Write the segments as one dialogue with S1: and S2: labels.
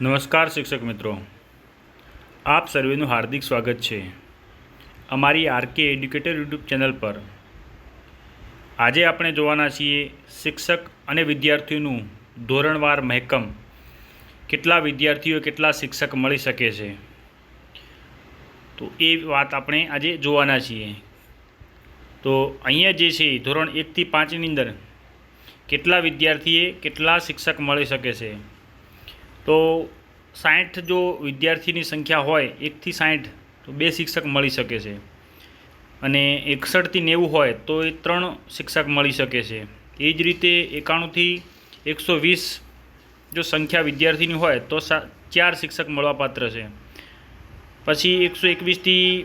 S1: નમસ્કાર શિક્ષક મિત્રો. આપ સર્વેનું હાર્દિક સ્વાગત છે. અમારી આરકે એડ્યુકેટર યુટ્યુબ ચેનલ પર. આજે આપણે જોવાના છીએ શિક્ષક અને વિદ્યાર્થીઓનું ધોરણવાર મહેકમ. કેટલા વિદ્યાર્થીઓ, કેટલા શિક્ષક મળી શકે છે. તો એ વાત આપણે આજે જોવાના છીએ. તો અહીંયા જે છે, ધોરણ એકથી પાંચની અંદર, કેટલા વિદ્યાર્થીએ કેટલા શિક્ષક મળી શકે છે. તો સાઠ જો વિદ્યાર્થીની સંખ્યા હોય, એકથી સાઠ, તો બે શિક્ષક મળી શકે છે. અને એકસઠથી નેવું હોય, તો એ ત્રણ શિક્ષક મળી શકે છે. એ જ રીતે એકાણુંથી એકસો વીસ જો સંખ્યા વિદ્યાર્થીની હોય, તો સા, ચાર શિક્ષક મળવાપાત્ર છે. પછી એકસો એકવીસથી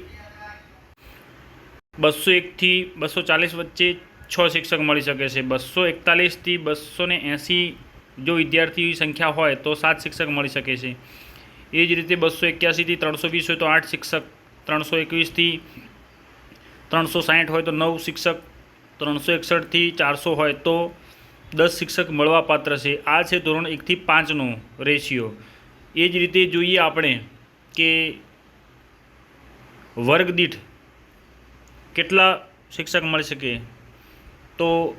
S1: બસો એકથી બસો ચાલીસ વચ્ચે છ શિક્ષક મળી શકે છે. બસો એકતાલીસથી બસો ને એંસી જો વિદ્યાર્થીઓની સંખ્યા હોય તો સાત શિક્ષક મળી શકે છે. એ જ રીતે બસો એક્યાસીથી ત્રણસો વીસ હોય તો આઠ શિક્ષક, ત્રણસો એકવીસથી ત્રણસો સાઠ હોય તો નવ શિક્ષક, ત્રણસો એકસઠથી ચારસો હોય તો દસ શિક્ષક મળવાપાત્ર છે. આ છે ધોરણ એકથી પાંચનો રેશિયો. એ જ રીતે જોઈએ આપણે કે વર્ગ દીઠ કેટલા શિક્ષક મળી શકે? તો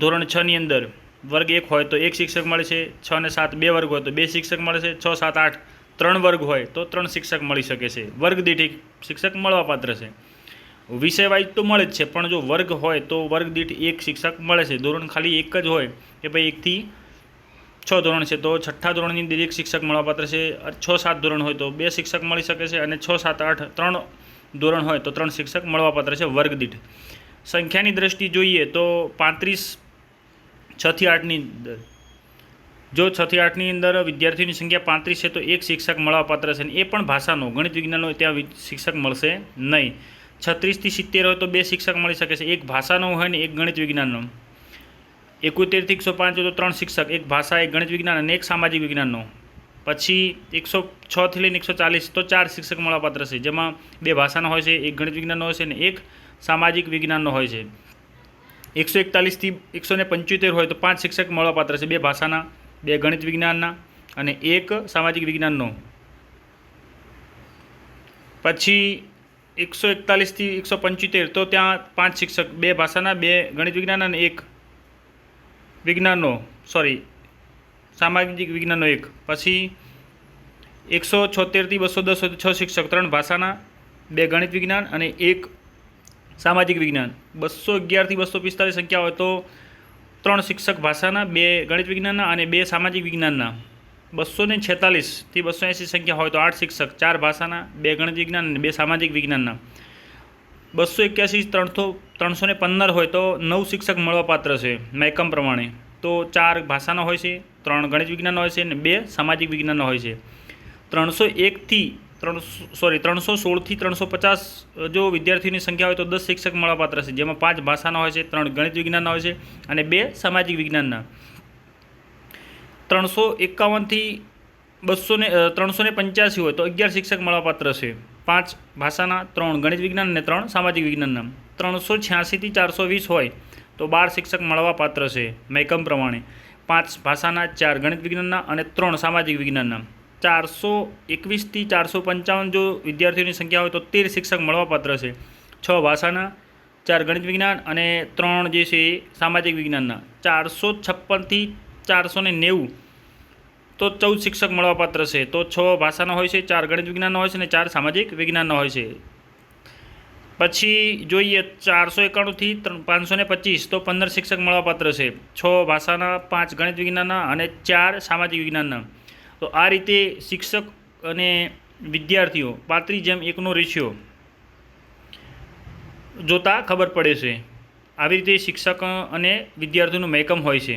S1: ધોરણ છની અંદર વર્ગ એક હોય તો એક શિક્ષક મળે છે, છ ને સાત બે વર્ગ હોય તો બે શિક્ષક મળે છે, છ, સાત, આઠ, ત્રણ વર્ગ હોય તો ત્રણ શિક્ષક મળી શકે છે. વર્ગ દીઠ શિક્ષક મળવાપાત્ર છે. વિષય તો મળે જ છે, પણ જો વર્ગ હોય તો વર્ગ દીઠ એક શિક્ષક મળે છે. ધોરણ ખાલી એક જ હોય કે ભાઈ એકથી છ ધોરણ છે, તો છઠ્ઠા ધોરણની અંદર એક શિક્ષક મળવાપાત્ર છે. છ, સાત ધોરણ હોય તો બે શિક્ષક મળી શકે છે અને છ, સાત, આઠ, ત્રણ ધોરણ હોય તો ત્રણ શિક્ષક મળવાપાત્ર છે વર્ગ દીઠ. સંખ્યાની દ્રષ્ટિ જોઈએ તો પાંત્રીસ છથી આઠની અંદર. જો છથી આઠની અંદર વિદ્યાર્થીઓની સંખ્યા પાંત્રીસ છે, તો એક શિક્ષક મળવાપાત્ર છે એ પણ ભાષાનો, ગણિત વિજ્ઞાનનો ત્યાં શિક્ષક મળશે નહીં. છત્રીસથી સિત્તેર હોય તો બે શિક્ષક મળી શકે છે. એક ભાષાનો હોય ને એક ગણિત વિજ્ઞાનનો. એકોતેરથી એકસો પાંચ હોય તો ત્રણ શિક્ષક, એક ભાષા, એક ગણિત વિજ્ઞાન અને એક સામાજિક વિજ્ઞાનનો. પછી એકસો છથી લઈને એકસો ચાલીસ તો ચાર શિક્ષક મળવાપાત્ર છે, જેમાં બે ભાષાનો હોય છે, એક ગણિત વિજ્ઞાનનો હોય છે અને એક સામાજિક વિજ્ઞાનનો હોય છે. એકસો એકતાલીસથી એકસો ને પંચોતેર હોય તો પાંચ શિક્ષક મળવાપાત્ર છે બે ભાષાના, બે ગણિત વિજ્ઞાનના અને એક સામાજિક વિજ્ઞાનનો. પછી એકસો એકતાલીસથી એકસો પંચોતેર તો ત્યાં પાંચ શિક્ષક, બે ભાષાના, બે ગણિત વિજ્ઞાન અને એક વિજ્ઞાનનો સોરી સામાજિક વિજ્ઞાનનો એક. પછી એકસો છોતેરથી બસો દસ છ શિક્ષક, ત્રણ ભાષાના, બે ગણિત વિજ્ઞાન અને એક સામાજિક વિજ્ઞાન. બસો અગિયારથી બસો પિસ્તાલીસ સંખ્યા હોય તો ત્રણ શિક્ષક ભાષાના, બે ગણિત વિજ્ઞાનના અને બે સામાજિક વિજ્ઞાનના. બસો ને છેતાલીસથી બસો એંસી સંખ્યા હોય તો આઠ શિક્ષક, ચાર ભાષાના, બે ગણિત વિજ્ઞાન અને બે સામાજિક વિજ્ઞાનના. બસો એક્યાસી ત્રણસો ત્રણસો ને પંદર હોય તો નવ શિક્ષક મળવાપાત્ર છે મેકમ પ્રમાણે. તો ચાર ભાષાના હોય છે, ત્રણ ગણિત વિજ્ઞાનનો હોય છે અને બે સામાજિક વિજ્ઞાનનો હોય છે. ત્રણસો એકથી ત્રણસો સોરી ત્રણસો સોળથી ત્રણસો પચાસ જો વિદ્યાર્થીઓની સંખ્યા હોય તો દસ શિક્ષક મળવાપાત્ર છે. જેમાં પાંચ ભાષાના હોય છે, ત્રણ ગણિત વિજ્ઞાનના હોય છે અને બે સામાજિક વિજ્ઞાનના. ત્રણસો એકાવનથી બસો ને ત્રણસો ને પંચ્યાસી હોય તો અગિયાર શિક્ષક મળવાપાત્ર છે. પાંચ ભાષાના, ત્રણ ગણિત વિજ્ઞાન અને ત્રણ સામાજિક વિજ્ઞાનના. ત્રણસો છ્યાસીથી ચારસો વીસ હોય તો બાર શિક્ષક મળવાપાત્ર છે મહેકમ પ્રમાણે. પાંચ ભાષાના, ચાર ગણિત વિજ્ઞાનના અને ત્રણ સામાજિક વિજ્ઞાનના. ચારસો એકવીસથી ચારસો પંચાવન જો વિદ્યાર્થીઓની સંખ્યા હોય તો તેર શિક્ષક મળવાપાત્ર છે. છ ભાષાના, ચાર ગણિત વિજ્ઞાન અને ત્રણ જે છે સામાજિક વિજ્ઞાનના. ચારસો છપ્પનથી ચારસો ને નેવું તો ચૌદ શિક્ષક મળવાપાત્ર છે. તો છ ભાષાનો હોય છે, ચાર ગણિત વિજ્ઞાનનો હોય છે અને ચાર સામાજિક વિજ્ઞાનનો હોય છે. પછી જોઈએ ચારસો એકાણુંથી ત્રણ પાંચસો ને પચીસ તો પંદર શિક્ષક મળવાપાત્ર છે. છ ભાષાના, પાંચ ગણિત વિજ્ઞાનના અને ચાર સામાજિક વિજ્ઞાનના. તો આ રીતે શિક્ષક અને વિદ્યાર્થીઓ પાંત્રીસ જેમ એકનો રેશિયો જોતાં ખબર પડે છે. આવી રીતે શિક્ષક અને વિદ્યાર્થીઓનું મહેકમ હોય છે.